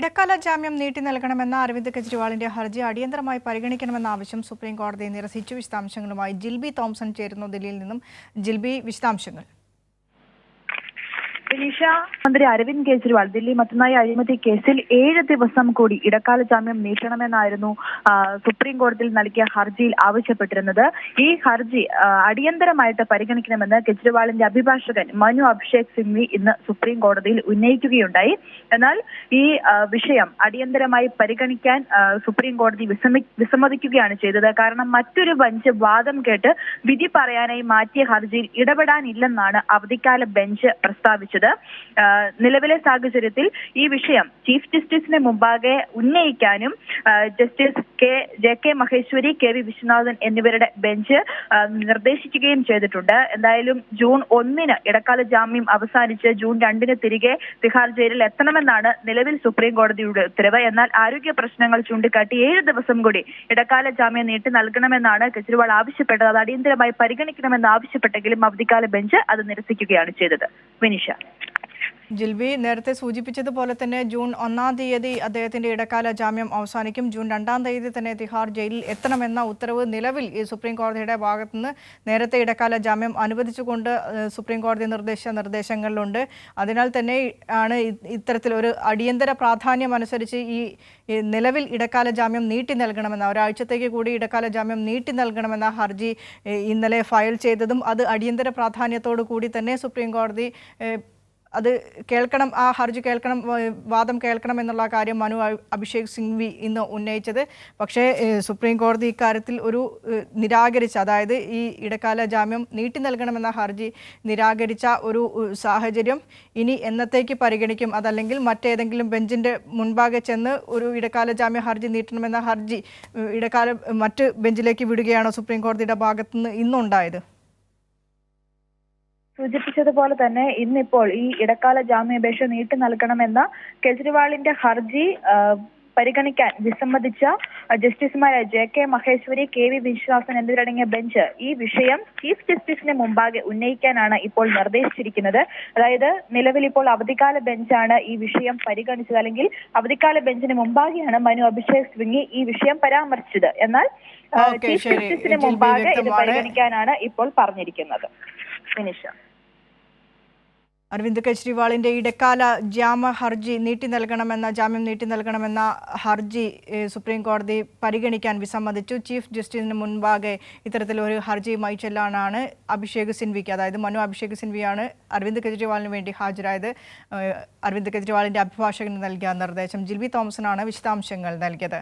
ഇടക്കാല ജാമ്യം നീട്ടി നൽകണമെന്ന അരവിന്ദ് കെജ്രിവാളിന്റെ ഹർജി അടിയന്തരമായി പരിഗണിക്കണമെന്ന ആവശ്യം സുപ്രീം കോടതി നിരസിച്ചു. വിശദാംശങ്ങളുമായി ജിൽബി തോംസൺ ചേരുന്നു. ദില്ലിയിൽ നിന്നും ജിൽബി വിശദാംശങ്ങൾ. വിനീഷ മന്ത്രി അരവിന്ദ് കെജ്രിവാൾ ദില്ലി മറ്റന്നായി അഴിമതി കേസിൽ ഏഴ് ദിവസം കൂടി ഇടക്കാല ജാമ്യം നീട്ടണമെന്നായിരുന്നു സുപ്രീം കോടതിയിൽ നൽകിയ ഹർജിയിൽ ആവശ്യപ്പെട്ടിരുന്നത്. ഈ ഹർജി അടിയന്തരമായിട്ട് പരിഗണിക്കണമെന്ന് കെജ്രിവാളിന്റെ അഭിഭാഷകൻ മനു അഭിഷേക് സിംഗ്വി ഇന്ന് സുപ്രീം കോടതിയിൽ ഉന്നയിക്കുകയുണ്ടായി. എന്നാൽ ഈ വിഷയം അടിയന്തരമായി പരിഗണിക്കാൻ സുപ്രീം കോടതി വിസമ്മി വിസമ്മതിക്കുകയാണ് ചെയ്തത്. കാരണം മറ്റൊരു ബെഞ്ച് വാദം കേട്ട് വിധി പറയാനായി മാറ്റിയ ഹർജിയിൽ ഇടപെടാനില്ലെന്നാണ് അവധിക്കാല ബെഞ്ച് പ്രസ്താവിച്ചത്. ആ, നിലവിലെ സാഹചര്യത്തിൽ ഈ വിഷയം ചീഫ് ജസ്റ്റിസിന് മുമ്പാകെ ഉന്നയിക്കാനും justice K J K Maheshwari K V Viswanathan എന്നിവരുടെ ബെഞ്ച് നിർദ്ദേശിക്കുകയും ചെയ്തിട്ടുണ്ട്. എന്തായാലും ജൂൺ ഒന്നിന് ഇടക്കാല ജാമ്യം അവസാനിച്ച് ജൂൺ രണ്ടിന് തിരികെ തിഹാർ ജയിലിൽ എത്തണമെന്നാണ് നിലവിൽ സുപ്രീം കോടതിയുടെ ഉത്തരവ്. എന്നാൽ ആരോഗ്യ പ്രശ്നങ്ങൾ ചൂണ്ടിക്കാട്ടി ഏഴ് ദിവസം കൂടി ഇടക്കാല ജാമ്യം നീട്ടി നൽകണമെന്നാണ് കെജ്രിവാൾ ആവശ്യപ്പെട്ടത്. അത് അടിയന്തരമായി പരിഗണിക്കണമെന്ന് ആവശ്യപ്പെട്ടെങ്കിലും അവധിക്കാല ബെഞ്ച് അത് നിരസിക്കുകയാണ് ചെയ്തത്. വിനിഷ. ജിൽബി നേരത്തെ സൂചിപ്പിച്ചതുപോലെ തന്നെ ജൂൺ ഒന്നാം തീയതി അദ്ദേഹത്തിന്റെ ഇടക്കാല ജാമ്യം അവസാനിക്കും. ജൂൺ രണ്ടാം തീയതി തന്നെ തിഹാർ ജയിലിൽ എത്തണമെന്ന ഉത്തരവ് നിലവിൽ ഈ സുപ്രീം കോടതിയുടെ ഭാഗത്തുനിന്ന് നേരത്തെ ഇടക്കാല ജാമ്യം അനുവദിച്ചുകൊണ്ട് സുപ്രീം കോടതി നിർദ്ദേശ നിർദ്ദേശങ്ങളിലുണ്ട്. അതിനാൽ തന്നെ ആണ് ഇത്തരത്തിൽ ഒരു അടിയന്തര പ്രാധാന്യം അനുസരിച്ച് ഈ നിലവിൽ ഇടക്കാല ജാമ്യം നീട്ടി നൽകണമെന്ന ഒരാഴ്ചത്തേക്ക് കൂടി ഇടക്കാല ജാമ്യം നീട്ടി നൽകണമെന്ന ഹർജി ഇന്നലെ ഫയൽ ചെയ്തതും അത് അടിയന്തര പ്രാധാന്യത്തോടു കൂടി തന്നെ സുപ്രീം കോടതി അത് കേൾക്കണം ആ ഹർജി കേൾക്കണം വാദം കേൾക്കണം എന്നുള്ള കാര്യം മനു അഭിഷേക് സിംഗ്വി ഇന്ന് ഉന്നയിച്ചത്. പക്ഷേ സുപ്രീം കോടതി ഇക്കാര്യത്തിൽ ഒരു നിരാകരിച്ച അതായത് ഈ ഇടക്കാല ജാമ്യം നീട്ടി നൽകണമെന്ന ഹർജി നിരാകരിച്ച ഒരു സാഹചര്യം ഇനി എന്നത്തേക്ക് പരിഗണിക്കും? അതല്ലെങ്കിൽ മറ്റേതെങ്കിലും ബെഞ്ചിന്റെ മുൻപാകെ ചെന്ന് ഒരു ഇടക്കാല ജാമ്യ ഹർജി നീട്ടണമെന്ന ഹർജി ഇടക്കാല മറ്റ് ബെഞ്ചിലേക്ക് വിടുകയാണോ സുപ്രീം കോടതിയുടെ ഭാഗത്തുനിന്ന് ഇന്നുണ്ടായത്? സൂചിപ്പിച്ചതുപോലെ തന്നെ ഇന്നിപ്പോൾ ഈ ഇടക്കാല ജാമ്യാപേക്ഷ നീട്ടി നൽകണമെന്ന കെജ്രിവാളിന്റെ ഹർജി പരിഗണിക്കാൻ വിസമ്മതിച്ച ജസ്റ്റിസുമാരായ J K Maheshwari K V Viswanathan എന്നിവരടങ്ങിയ ബെഞ്ച് ഈ വിഷയം ചീഫ് ജസ്റ്റിസിന് മുമ്പാകെ ഉന്നയിക്കാനാണ് ഇപ്പോൾ നിർദ്ദേശിച്ചിരിക്കുന്നത്. അതായത് നിലവിൽ ഇപ്പോൾ അവധിക്കാല ബെഞ്ചാണ് ഈ വിഷയം പരിഗണിച്ചത്. അല്ലെങ്കിൽ അവധിക്കാല ബെഞ്ചിന് മുമ്പാകെയാണ് മനു അഭിഷേക് സിംഗി ഈ വിഷയം പരാമർശിച്ചത്. എന്നാൽ ചീഫ്. ജസ്റ്റിസിന് മുമ്പാകെ ഇത് പരിഗണിക്കാനാണ് ഇപ്പോൾ പറഞ്ഞിരിക്കുന്നത്. ഫിനിഷ. അരവിന്ദ് കെജ്രിവാളിന്റെ ഇടക്കാല ജാമ ഹർജി നീട്ടി നൽകണമെന്ന ജാമ്യം നീട്ടി നൽകണമെന്ന ഹർജി സുപ്രീം കോടതി പരിഗണിക്കാൻ വിസമ്മതിച്ചു. ചീഫ് ജസ്റ്റിസിന് മുൻപാകെ ഇത്തരത്തിലൊരു ഹർജിയുമായി ചെല്ലാനാണ് അഭിഷേക് സിൻവിക്ക് അതായത് മനു അഭിഷേക് സിൻവിയാണ് അരവിന്ദ് കെജ്രിവാളിന് വേണ്ടി ഹാജരായത്. അരവിന്ദ് കെജ്രിവാളിന്റെ അഭിഭാഷകന് നൽകിയ നിർദ്ദേശം. ജിൽബി തോമസനാണ് വിശദാംശങ്ങൾ നൽകിയത്.